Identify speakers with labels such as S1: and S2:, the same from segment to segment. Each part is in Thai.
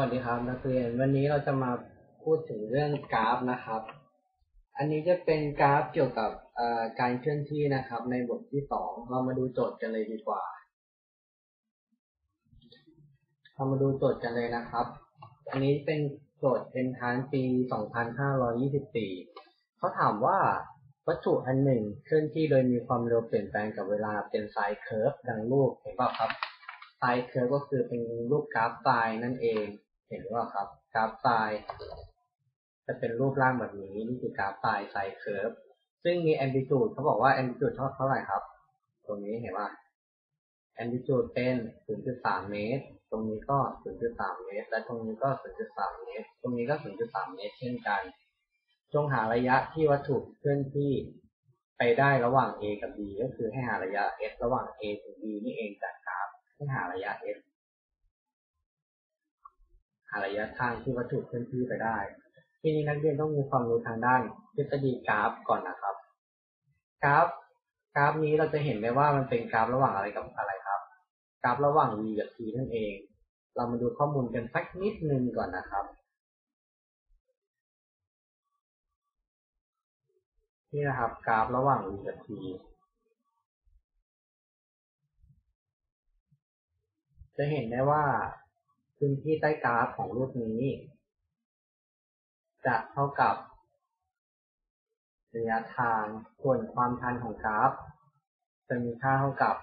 S1: วัสดีครับนักเรียนวันนี้เราจะมาพูดถึงเรื่องกราฟนะครับ อันนี้จะเป็นกราฟเกี่ยวกับการเคลื่อนที่นะครับ ในบทที่สองเรามาดูโจทย์กันเลยดีกว่าเรามาดูโจทย์กันเลยนะครับ อันนี้เป็นโจทย์เป็นทานปี 2524เขาถามว่าวัตถุอันหนึ่งเคลื่อนที่โดยมีความเร็วเปลี่ยนแปลงกับเวลาเป็นไซน์เคิร์ฟดังรูปเห็นป่ะครับไซน์เคิร์ฟก็คือเป็นรูปกราฟไซน์นั่นเอง เห็นว่าครับกราฟไซน์จะเป็นรูปร่างแบบนี้นี่คือกราฟไซน์ไซเคิร์ฟซึ่งมีแอมพลิจูดเขาบอกว่าแอมพลิจูดเท่าเท่าไหร่ครับ ตรงนี้เห็นว่าแอมพลิจูดเป็น 0.3 เมตร ตรงนี้ก็ 0.3 เมตร และตรงนี้ก็ 0.3 เมตร ตรงนี้ก็ 0.3 เมตร เช่นกัน จงหาระยะที่วัตถุเคลื่อนที่ไปได้ระหว่าง a กับ b ก็คือให้หาระยะ s ระหว่าง a ถึง b นี่เองจากกราฟให้หาระยะ s ระยะทางที่วัตถุเคลื่อนที่ไปได้ ที่นี้นักเรียนต้องมีความรู้ทางด้านทฤษฎีกราฟก่อนนะครับ กราฟ กราฟนี้เราจะเห็นได้ว่ามันเป็นกราฟระหว่างอะไรกับอะไรครับ กราฟระหว่าง v กับ t นั่นเอง เรามาดูข้อมูลกันสักนิดนึงก่อนนะครับ นี่นะครับ กราฟระหว่าง v กับ t จะเห็นได้ว่า พื้นที่ใต้กราฟของรูปนี้ จะเท่ากับระยะทางส่วนความชันของกราฟ จะมีค่าเท่ากับ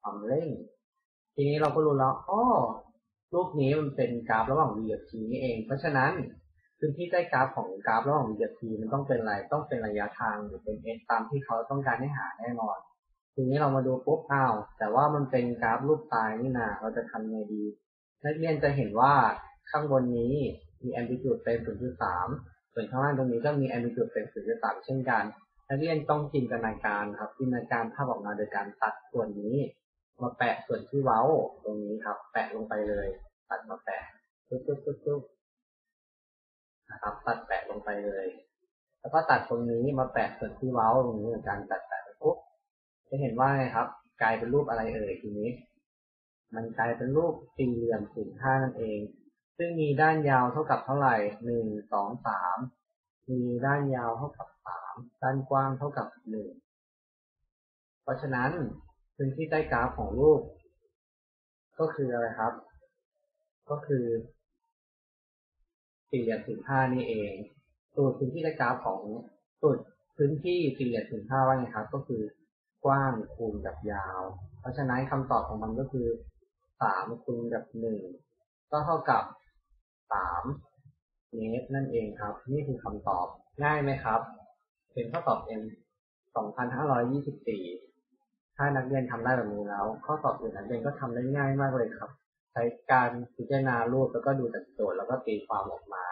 S1: ความเร่ง ทีนี้เราก็รู้แล้วอ้อรูปนี้มันเป็นกราฟระหว่าง v กับ t นี่เอง เพราะฉะนั้นพื้นที่ใต้กราฟของกราฟระหว่าง v กับ t มันต้องเป็นอะไรต้องเป็นระยะทางหรือเป็น s ตามที่เขาต้องการให้หาแน่นอนทีนี้เรามาดูปุ๊บอ้าวแต่ว่ามันเป็นกราฟรูปตายนี่นาเราจะทำไงดี นักเรียนจะเห็นว่าข้างบนนี้มีแอมพลิจูดเป็น 0.3 ส่วนข้างล่างตรงนี้ก็มีแอมพลิจูดเป็น 0.3 เช่นกัน นักเรียนต้องจินตนาการครับ จินตนาการภาพออกมาโดยการตัดส่วนนี้ มาแปะส่วนที่เว้าตรงนี้ครับ แปะลงไปเลย ตัดมาแปะปุ๊บปุ๊บปุ๊บปุ๊บนะครับ ตัดแปะลงไปเลย แล้วก็ตัดตรงนี้มาแปะส่วนที่เว้าตรงนี้เหมือนกันตัดแปะปุ๊บจะเห็นว่าไงครับ กลายเป็นรูปอะไรเอ่ยทีนี้ มันกลายเป็นรูปสี่เหลี่ยมศูนย์ห้านั่นเอง ซึ่งมีด้านยาวเท่ากับเท่าไหร่หนึ่งสองสามมีด้านยาวเท่ากับสามด้านกว้างเท่ากับหนึ่งเพราะฉะนั้นพื้นที่ใต้กราฟของรูป ก็คืออะไรครับ ก็คือสี่เหลี่ยมศูนย์ห้านี่เองสูตรพื้นที่ใต้กราฟของสูตรพื้นที่สี่เหลี่ยมศูนย์ห้าว่าไงครับ ก็คือกว้างคูณกับยาว เพราะฉะนั้นคำตอบของมันก็คือ สามคูณกับหนึ่งก็เท่ากับสามเมตรนั่นเองครับ นี่คือคำตอบง่ายไหมครับ เป็นข้อสอบ M 2524 ถ้านักเรียนทำได้แบบนี้แล้ว ข้อสอบอื่นนักเรียนก็ทำได้ง่ายมากเลยครับ ใช้การพิจารณารูปแล้วก็ดูจากโจทย์แล้วก็ตีความออกมา